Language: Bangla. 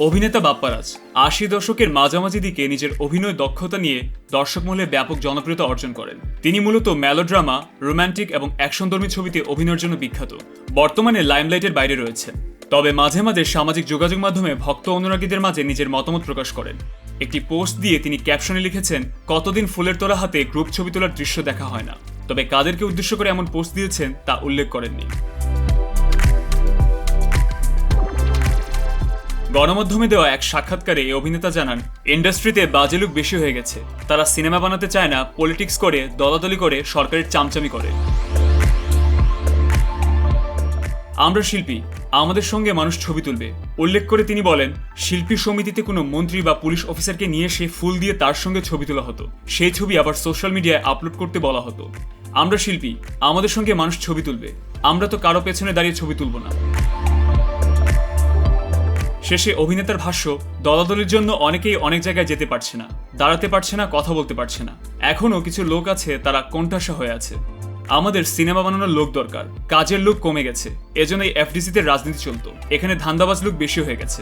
অভিনেতা বাপ্পারাজ, আশি দশকের মাঝামাঝি দিকে নিজের অভিনয় দক্ষতা নিয়ে দর্শক মহলে ব্যাপক জনপ্রিয়তা অর্জন করেন। তিনি মূলত ম্যালোড্রামা রোমান্টিক এবং অ্যাকশনধর্মী ছবিতে অভিনয়ের জন্য বিখ্যাত। বর্তমানে লাইমলাইটের বাইরে রয়েছেন। তবে মাঝে মাঝে সামাজিক যোগাযোগ মাধ্যমে ভক্ত অনুরাগীদের মাঝে নিজের মতামত প্রকাশ করেন। একটি পোস্ট দিয়ে তিনি ক্যাপশনে লিখেছেন, কতদিন ফুলের তোলা হাতে গ্রুপ ছবি তোলার দৃশ্য দেখা হয় না। তবে কাদেরকে উদ্দেশ্য করে এমন পোস্ট দিয়েছেন তা উল্লেখ করেননি। গণমাধ্যমে দেওয়া এক সাক্ষাৎকারে এই অভিনেতা জানান, ইন্ডাস্ট্রিতে বাজে লুক বেশি হয়ে গেছে। তারা সিনেমা বানাতে চায় না, পলিটিক্স করে, দলাদলি করে, সরকারের চামচামি করে। আমরা শিল্পী, আমাদের সঙ্গে মানুষ ছবি তুলবে। উল্লেখ করে তিনি বলেন, শিল্পী সমিতিতে কোনো মন্ত্রী বা পুলিশ অফিসারকে নিয়ে এসে ফুল দিয়ে তার সঙ্গে ছবি তোলা হতো। সেই ছবি আবার সোশ্যাল মিডিয়ায় আপলোড করতে বলা হতো। আমরা শিল্পী, আমাদের সঙ্গে মানুষ ছবি তুলবে। আমরা তো কারও পেছনে দাঁড়িয়ে ছবি তুলব না। শেষে অভিনেতার ভাষ্য, দলাদলির জন্য অনেকেই অনেক জায়গায় যেতে পারছে না, দাঁড়াতে পারছে না, কথা বলতে পারছে না। এখনও কিছু লোক আছে, তারা কণ্ঠাসা হয়ে আছে। আমাদের সিনেমা বানানোর লোক দরকার, কাজের লোক কমে গেছে এজন্য এই এফডিসিতে রাজনীতি চলতো, এখানে ধান্দাবাজ লোক বেশি হয়ে গেছে।